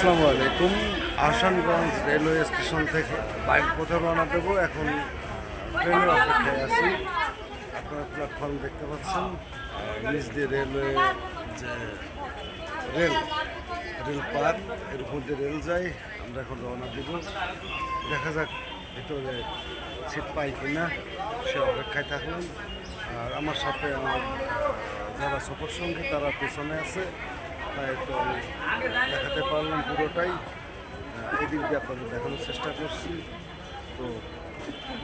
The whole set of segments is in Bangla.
আসসালামু আলাইকুম। আহসানগঞ্জ রেলওয়ে স্টেশন থেকে বাইক কোথাও রওনা দেবো। এখন ট্রেনের অপেক্ষায় আছি। আপনারা প্ল্যাটফর্ম দেখতে পাচ্ছেন। নিজ দিয়ে রেলওয়ে যে রেল রেল পার, এর দিয়ে রেল যায়। আমরা এখন রওনা দিব। দেখা যাক ভিতরে সিট পাই কিনা, সে অপেক্ষায় থাকলাম আর আমার সাথে আমার যারা সফর সঙ্গী, তারা পেছনে আছে। তাই তো আমি দেখাতে পারলাম পুরোটাই। এদিক দিয়ে আপনাদের দেখানোর চেষ্টা করছি। তো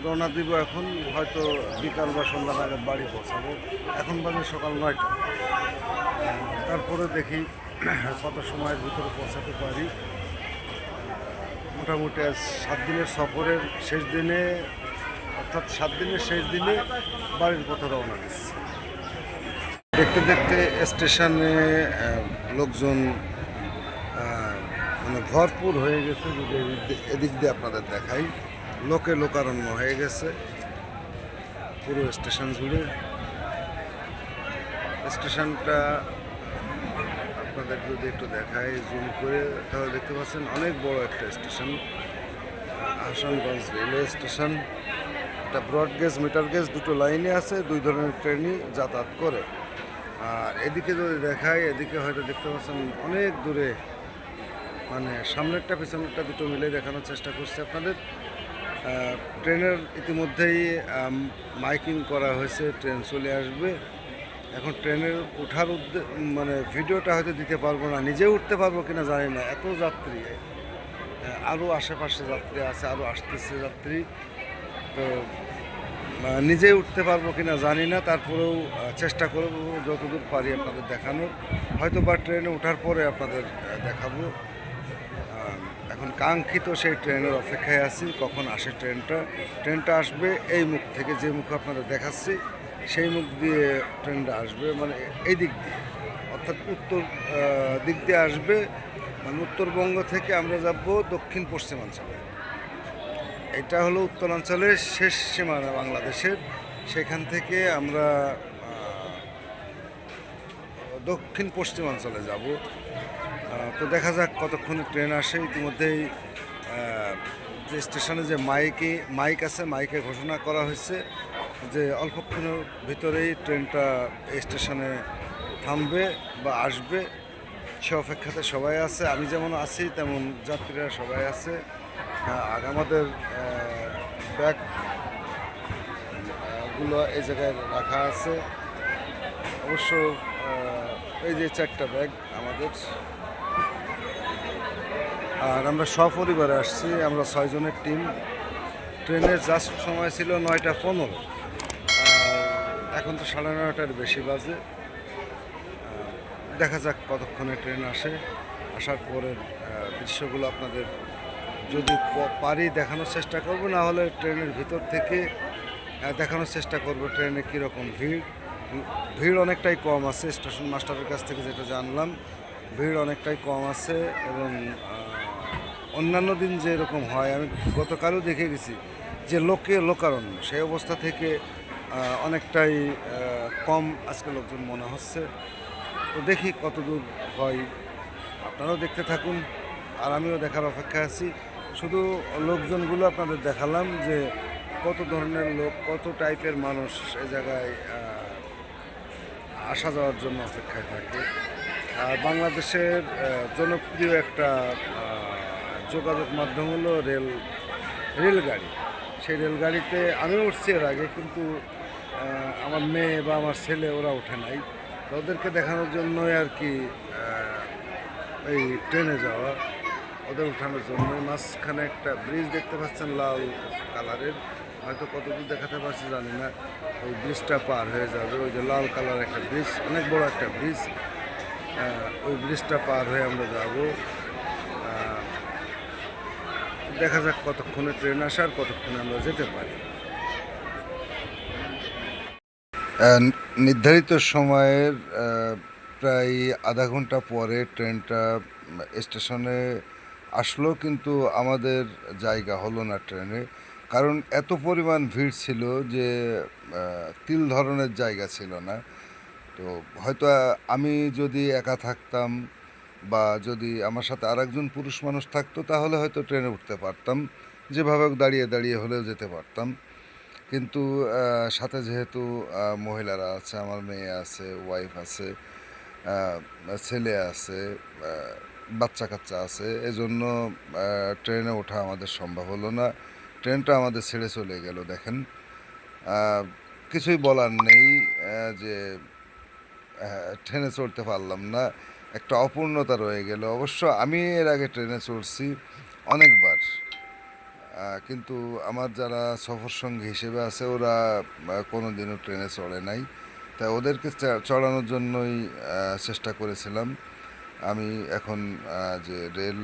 রওনা দিব এখন, হয়তো বিকাল বা সন্ধ্যা নাগাদ বাড়ি পৌঁছাবো। এখন বাজে সকাল নয়টা। তারপরে দেখি কত সময়ের ভিতরে পৌঁছাতে পারি। মোটামুটি আজ সাত দিনের সফরের শেষ দিনে, অর্থাৎ সাত দিনের শেষ দিনে বাড়ির পথে রওনা দিচ্ছি। দেখতে দেখতে স্টেশনে লোকজন মানে ভরপুর হয়ে গেছে, যদি এদিক দিয়ে- আপনাদের দেখাই। লোকে লোকারণ্য হয়ে গেছে। পুরো স্টেশন জুড়ে। স্টেশনটা আপনাদের যদি একটু দেখাই জুম করে, তাহলে দেখতে পাচ্ছেন অনেক বড় একটা স্টেশন। Ahsanganj railway station. এটা ব্রড গেজ, মিটার গেজ, দুটো লাইনে আছে, দুই ধরনের ট্রেনই যাতায়াত করে। আর এদিকে যদি দেখাই, এদিকে হয়তো দেখতে পাচ্ছেন অনেক দূরে মানে সামনেরটা, পিছনেরটা দুটো মিলে দেখানোর চেষ্টা করছি আপনাদের। ট্রেনের ইতিমধ্যেই মাইকিং করা হয়েছে, ট্রেন চলে আসবে। এখন ট্রেনের ওঠার মানে ভিডিওটা হয়তো দিতে পারব না নিজে উঠতে পারব কিনা জানি না। এত যাত্রী আরও আশেপাশে যাত্রী আছে আরও আসতেছে যাত্রী। তো নিজে উঠতে পারব কিনা জানি না, তারপরেও চেষ্টা করব যতদূর পারি আপনাদের দেখানোর। হয়তো বা ট্রেনে ওঠার পরে আপনাদের দেখাবো। এখন কাঙ্ক্ষিত সেই ট্রেনের অপেক্ষায় আছি, কখন আসে ট্রেনটা। ট্রেনটা আসবে এই মুখ থেকে, যে মুখ আপনাদের দেখাচ্ছি, সেই মুখ দিয়ে ট্রেনটা আসবে মানে এই দিক দিয়ে। অর্থাৎ উত্তর দিক দিয়ে আসবে মানে উত্তরবঙ্গ থেকে আমরা যাব দক্ষিণ পশ্চিমাঞ্চলে। এটা হলো উত্তরাঞ্চলের শেষ সীমানা বাংলাদেশের। সেখান থেকে আমরা দক্ষিণ পশ্চিমাঞ্চলে যাব। তো দেখা যাক কতক্ষণে ট্রেন আসে। ইতিমধ্যেই যে স্টেশনে যে মাইকে, মাইক আছে মাইকে ঘোষণা করা হয়েছে যে অল্পক্ষণের ভিতরেই ট্রেনটা স্টেশনে থামবে বা আসবে। সে অপেক্ষাতে সবাই আছে। আমি যেমন আছি, তেমন যাত্রীরা সবাই আছে। আমাদের ব্যাগগুলো এই জায়গায় রাখা আছে। অবশ্য এই যে চারটা ব্যাগ আমাদের। আর আমরা সপরিবারে আসছি, আমরা ছয়জনের টিম। ট্রেনের জাস্ট সময় ছিল নয়টা পনেরো। এখন তো সাড়ে নয়টার বেশি বাজে। দেখা যাক কতক্ষণে ট্রেন আসে। আসার পরের দৃশ্যগুলো আপনাদের যদি পারি দেখানোর চেষ্টা করব, না হলে ট্রেনের ভিতর থেকে দেখানোর চেষ্টা করব ট্রেনে কীরকম ভিড়। ভিড় অনেকটাই কম আছে, স্টেশন মাস্টারের কাছ থেকে যেটা জানলাম। ভিড় অনেকটাই কম আছে এবং অন্যান্য দিন যে এরকম হয়, আমি গতকালও দেখে গেছি যে লোকে লোকারণ্য, সেই অবস্থা থেকে অনেকটাই কম আজকে লোকজন মনে হচ্ছে। তো দেখি কতদূর হয়। আপনারাও দেখতে থাকুন, আর আমিও দেখার অপেক্ষায় আছি। শুধু লোকজনগুলো আপনাদের দেখালাম যে কত ধরনের লোক, কত টাইপের মানুষ এই জায়গায় আসা যাওয়ার জন্য অপেক্ষায় থাকে। আর বাংলাদেশের জনপ্রিয় একটা যোগাযোগ মাধ্যম হলো রেল, রেলগাড়ি। সেই রেলগাড়িতে আমি উঠছি এর আগে, কিন্তু আমার মেয়ে বা আমার ছেলে ওরা ওঠে নাই। তো ওদেরকে দেখানোর জন্যই আর কি এই ট্রেনে যাওয়া। ওদের উঠানোর জন্য মাঝখানে একটা ব্রিজ দেখতে পাচ্ছেন, লাল কালারের হয়তো কতদূর দেখাতে পারছি জানি না। ওই ব্রিজটা পার হয়ে যাবে। ওই যে লাল কালার একটা ব্রিজ অনেক বড় একটা ব্রিজ ওই ব্রিজটা পার হয়ে আমরা যাব। দেখা যাক কতক্ষণে ট্রেন আসার, কতক্ষণে আমরা যেতে পারি। নির্ধারিত সময়ের প্রায় আধা ঘণ্টা পরে ট্রেনটা স্টেশনে আসলো কিন্তু আমাদের জায়গা হলো না ট্রেনে। কারণ এত পরিমাণ ভিড় ছিল যে তিল ধরনের জায়গা ছিল না। তো হয়তো আমি যদি একা থাকতাম বা যদি আমার সাথে আরেকজন পুরুষ মানুষ থাকতো, তাহলে হয়তো ট্রেনে উঠতে পারতাম। যেভাবে দাঁড়িয়ে দাঁড়িয়ে হলেও যেতে পারতাম। কিন্তু সাথে যেহেতু মহিলারা আছে, আমার মেয়ে আছে ওয়াইফ আছে ছেলে আছে বাচ্চা কাচ্চা আছে, এজন্য ট্রেনে ওঠা আমাদের সম্ভব হলো না। ট্রেনটা আমাদের ছেড়ে চলে গেল, দেখেন। কিছুই বলার নেই যে ট্রেনে চড়তে পারলাম না। একটা অপূর্ণতা রয়ে গেল। অবশ্য আমি এর আগে ট্রেনে চড়ছি অনেকবার। কিন্তু আমার যারা সফর সঙ্গী হিসেবে আছে, ওরা কোনো দিনও ট্রেনে চড়ে নাই। তাই ওদেরকে চড়ানোর জন্যই চেষ্টা করেছিলাম। আমি এখন যে রেল,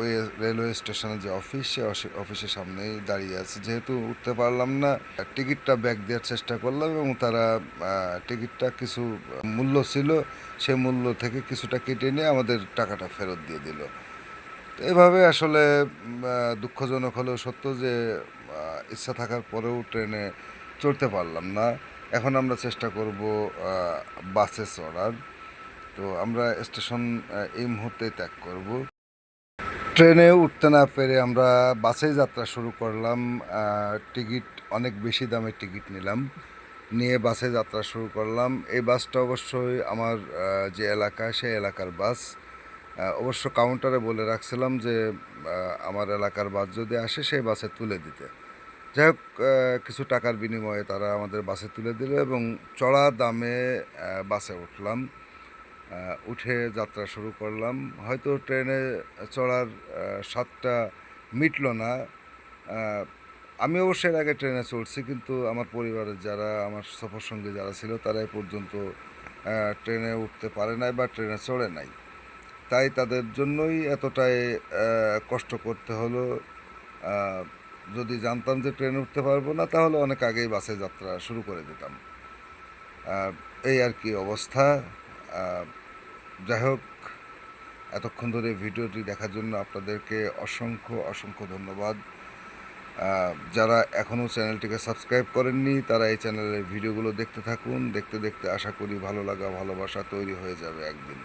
ওই রেলওয়ে স্টেশনের যে অফিস, সে অফিসের সামনেই দাঁড়িয়ে আছি। যেহেতু উঠতে পারলাম না, টিকিটটা ব্যাক দেওয়ার চেষ্টা করলাম এবং তারা টিকিটটা কিছু মূল্য ছিল, সে মূল্য থেকে কিছুটা কেটে নিয়ে আমাদের টাকাটা ফেরত দিয়ে দিল। এভাবে আসলে দুঃখজনক হলেও সত্য যে ইচ্ছা থাকার পরেও ট্রেনে চড়তে পারলাম না। এখন আমরা চেষ্টা করব বাসে চড়ার। তো আমরা স্টেশন এই মুহূর্তে ত্যাগ করব। ট্রেনে উঠতে না পেরে আমরা বাসে যাত্রা শুরু করলাম। টিকিট, অনেক বেশি দামের টিকিট নিলাম। নিয়ে বাসে যাত্রা শুরু করলাম। এই বাসটা অবশ্যই আমার যে এলাকা, সেই এলাকার বাস। অবশ্য কাউন্টারে বলে রাখছিলাম যে আমার এলাকার বাস যদি আসে, সেই বাসে তুলে দিতে। যাই হোক কিছু টাকার বিনিময়ে তারা আমাদের বাসে তুলে দিল এবং চড়া দামে বাসে উঠলাম। উঠে যাত্রা শুরু করলাম। হয়তো ট্রেনে চড়ার স্বাদটা মিটল না। আমি অবশ্যই এর আগে ট্রেনে চড়ছি, কিন্তু আমার পরিবারের যারা, আমার সফর সঙ্গী যারা ছিল, তারা পর্যন্ত ট্রেনে উঠতে পারে নাই বা ট্রেনে চড়ে নাই। তাই তাদের জন্যই এতটাই কষ্ট করতে হলো। যদি জানতাম যে ট্রেনে উঠতে পারব না, তাহলে অনেক আগেই বাসে যাত্রা শুরু করে দিতাম। এই আর কি অবস্থা। যাই হোক, এতক্ষণ ধরে ভিডিওটি দেখার জন্য আপনাদেরকে অসংখ্য অসংখ্য ধন্যবাদ। যারা এখনও চ্যানেলটিকে সাবস্ক্রাইব করেননি, তারা এই চ্যানেলের ভিডিওগুলো দেখতে থাকুন। দেখতে দেখতে আশা করি ভালো লাগা, ভালোবাসা তৈরি হয়ে যাবে একদিন।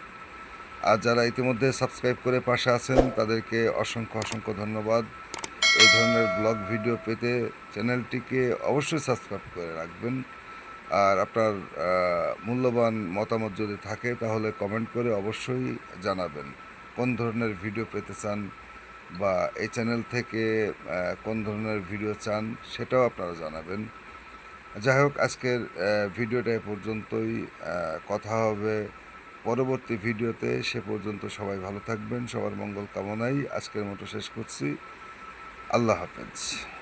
আর যারা ইতিমধ্যে সাবস্ক্রাইব করে পাশে আছেন, তাদেরকে অসংখ্য অসংখ্য ধন্যবাদ। এই ধরনের ব্লগ ভিডিও পেতে চ্যানেলটিকে অবশ্যই সাবস্ক্রাইব করে রাখবেন। আর আপনার মূল্যবান মতামত যদি থাকে, তাহলে কমেন্ট করে অবশ্যই জানাবেন। কোন ধরনের ভিডিও পেতে চান বা এই চ্যানেল থেকে কোন ধরনের ভিডিও চান, সেটাও আপনারা জানাবেন। যাই হোক, আজকের ভিডিওটা পর্যন্তই কথা হবে পরবর্তী ভিডিওতে সে পর্যন্ত সবাই ভালো থাকবেন, সবার মঙ্গল কামনাই। আজকের মতো শেষ করছি। আল্লাহ হাফেজ।